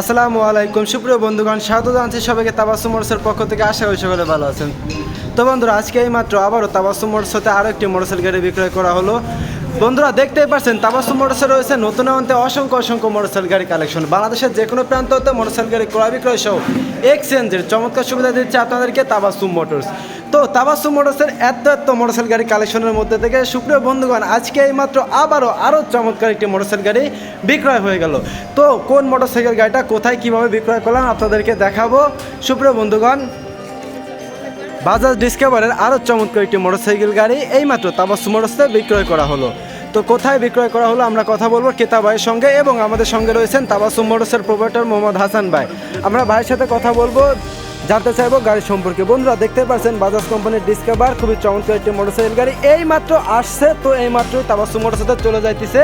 আসসালামু আলাইকুম। সুপ্রিয় বন্ধুগণ, স্বাগত জানাচ্ছি সবাইকে তাবাসু মোটরসের পক্ষ থেকে। আশা করি সকলে ভালো আছেন। তো বন্ধুরা, আজকে এই মাত্র আবারও তাবাসু মোটরস আরও একটি মোটরসাইকেল গাড়ি বিক্রয় করা হলো। বন্ধুরা, দেখতেই পাচ্ছেন তাবাসু মোটরসে রয়েছে নতুন অন্তে অসংখ্য অসংখ্য মোটরসাইকেল গাড়ি কালেকশন। বাংলাদেশের যে কোনো প্রান্ত হতে মোটরসাইকেল গাড়ি ক্রয় বিক্রয় সহ এক্সচেঞ্জের চমৎকার সুবিধা দিচ্ছে আপনাদেরকে তাবাসু মোটরস। তো তাবাসু মোটরসের এত এত মোটরসাইকেল গাড়ি কালেকশনের মধ্যে থেকে সুপ্রিয় বন্ধুগণ, আজকে এই মাত্র আবারও আরও চমৎকার একটি মোটরসাইকেল গাড়ি বিক্রয় হয়ে গেল। তো কোন মোটরসাইকেল গাড়িটা কোথায় কীভাবে বিক্রয় করলাম আপনাদেরকে দেখাবো। সুপ্রিয় বন্ধুগণ বাজাজ ডিসকভারের আরও চমৎকার একটি মোটরসাইকেল গাড়ি, এইমাত্র তাবাস মোটরসে বিক্রয় করা হলো। তো কোথায় বিক্রয় করা হলো আমরা কথা বলব কেতা ভাইয়ের সঙ্গে এবং আমাদের সঙ্গে রয়েছেন তাবাসু মোটরসের প্রোভাইডার মোহাম্মদ হাসান ভাই। আমরা ভাইয়ের সাথে কথা বলব জানতে চাইব গাড়ি সম্পর্কে। বন্ধুরা দেখতে পাচ্ছেন বাজাজ কোম্পানির ডিসকভার খুবই চমৎকার একটি মোটরসাইকেল গাড়ি। এই মাত্র আসছে তো এই মাত্র তাবাসু মোটরসাইকেল চলে যাইতেছে।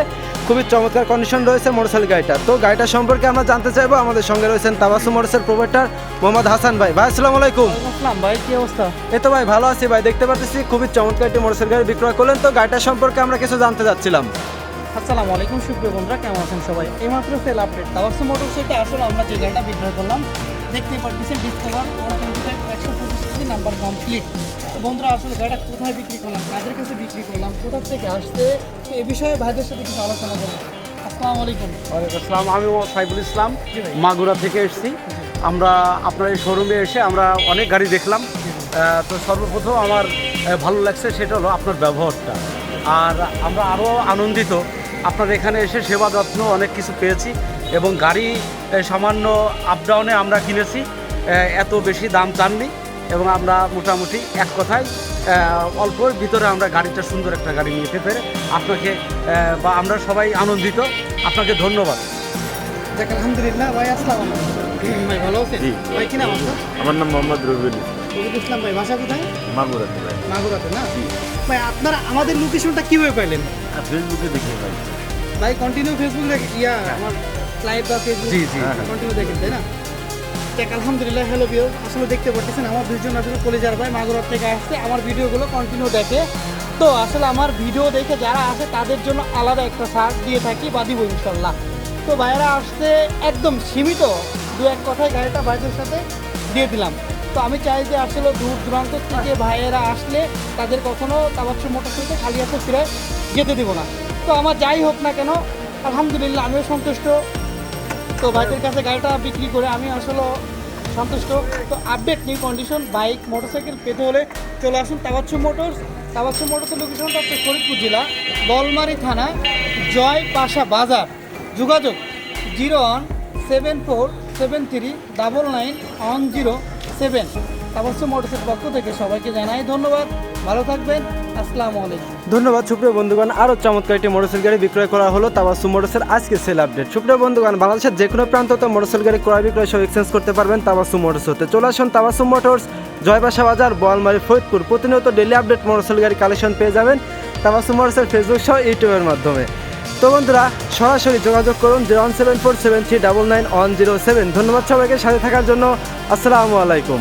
খুবই চমৎকার কন্ডিশন রয়েছে মোটরসাইকেল গাড়িটা। তো গাড়িটা সম্পর্কে আমরা জানতে চাইব আমাদের সঙ্গে রয়েছেন তাবাসু মোটরসের প্রোভাইডার মোহাম্মদ হাসান ভাই। ভাই আসসালামু আলাইকুম। আসসালাম ভাই কি অবস্থা? এই তো ভাই ভালো আছি ভাই দেখতে পাচ্ছি খুবই চমৎকার একটি মোটরসাইকেল গাড়ি বিক্রয় করলেন। তো গাড়িটা সম্পর্কে আমরা কিছু জানতে চাচ্ছিলাম আসসালামু আলাইকুম সুপ্রিয় বন্ধুরা কেমন আছেন সবাই? এইমাত্র সেল আপডেট তাওয়ার্স মোটর সাইটে আসলে আমরা যে গাড়িটা বিক্রয় করলাম দেখতেই পাচ্ছেন ডিসকভার ওয়ান একশো পঁচিশ কেজি নাম্বার কমপ্লিট তো বন্ধুরা আসলে গাড়িটা কোথায় বিক্রি করলাম? কাদের কাছে বিক্রি করলাম? কোথা থেকে আসছে? তো এ বিষয়ে ভাইদের সাথে কিছু আলোচনা করব। আসসালামু আলাইকুম। ওয়ালাইকুম আসসালাম। আমি সাইফুল ইসলাম মাগুরা থেকে এসেছি। আমরা আপনার এই শোরুমে এসে আমরা অনেক গাড়ি দেখলাম। তো সর্বপ্রথম আমার ভালো লাগছে সেটা হলো আপনার ব্যবহারটা। আর আমরা আরও আনন্দিত। আপনার এখানে এসে সেবা যত্ন অনেক কিছু পেয়েছি। এবং গাড়ি সামান্য আপ ডাউনে আমরা কিনেছি। এত বেশি দাম চাননি এবং আমরা মোটামুটি এক কথায় অল্প ভিতরে আমরা গাড়িটা সুন্দর একটা গাড়ি নিতে পেরে আপনাকে বা আমরা সবাই আনন্দিত। আপনাকে ধন্যবাদ। আলহামদুলিল্লাহ ভাই আসসালাম ভাই ভালো আছেন? ভাই কি নাম আমার নাম মোহাম্মদ রবিউল রবিউল ইসলাম ভাই বাসা কোথায়? মাগুরাতে ভাই। মাগুরাতে না? ভাই আপনারা আমাদের লোকেশনটা কীভাবে পাইলেন? আর ফেসবুকে দেখি ভাই ভাই কন্টিনিউ ফেসবুক দেখে ইয়া আমার লাইভ বা ফেসবুক জি, জি, জি। কন্টিনিউ দেখেন তাই না? দেখ আলহামদুলিল্লাহ হ্যালো বিও আসলে দেখতে পাচ্ছেন আমার দুইজন আসলে কলেজার ভাই মাগুরার থেকে আসছে আমার ভিডিওগুলো কন্টিনিউ দেখে। তো আসলে আমার ভিডিও দেখে যারা আসে তাদের জন্য আলাদা একটা সার দিয়ে থাকি বা দিব ইনশাল্লাহ তো ভাইয়েরা আসতে একদম সীমিত দু এক কথায় গাড়িটা ভাইদের সাথে দিয়ে দিলাম। তো আমি চাই যে আসলে দূর দূরান্ত থেকে ভাইয়েরা আসলে তাদের কখনো তাবাচ্ছু মোটরসাইকেল খালি হাতে ফিরে যেতে দিব না। তো আমার যাই হোক না কেন আলহামদুলিল্লাহ আমিও সন্তুষ্ট। তো বাইকের কাছে গাড়িটা বিক্রি করে আমি আসলে সন্তুষ্ট। তো update new condition bike motorcycle পেতে হলে চলে আসুন তাবাচ্ছু মোটরস। তাবাচ্ছু মোটরসের লোকেশনটা হচ্ছে ফরিদপুর জেলা, বলমারি থানা, জয় পাশা বাজার। যোগাযোগ zero one seven four seven three double nine one zero seven. তাবাচ্ছু মোটরসের পক্ষ থেকে সবাইকে জানাই ধন্যবাদ। ভালো থাকবেন, আসসালামু আলাইকুম। ধন্যবাদ, সুপ্রিয় বন্ধুগণ। আরও চমৎকার একটি মোটরসাইকেল গাড়ি বিক্রয় করা হলো তাবাসু মোটরসের আজকে সেল আপডেট সুপ্রিয় বন্ধুগণ, বাংলাদেশের যে কোনো প্রান্ততে মোটরসাইকেল গাড়ি ক্রয় বিক্রয় সব এক্সচেঞ্জ করতে পারবেন তাবাসু মোটরস হতে। চলে আসুন তাবাসু মোটরস, জয়বাসা বাজার, বোয়ালমারি, ফরিদপুর। প্রতিনিয়ত ডেলি আপডেট মোটরসাইকেল গাড়ি কালেকশন পেয়ে যাবেন তাবাসু মোটরসের ফেসবুক সহ ইউটিউবের মাধ্যমে। তো বন্ধুরা, সরাসরি যোগাযোগ করুন zero one seven four seven three double nine one zero seven ধন্যবাদ সবাইকে, সাথে থাকার জন্য আসসালামু আলাইকুম।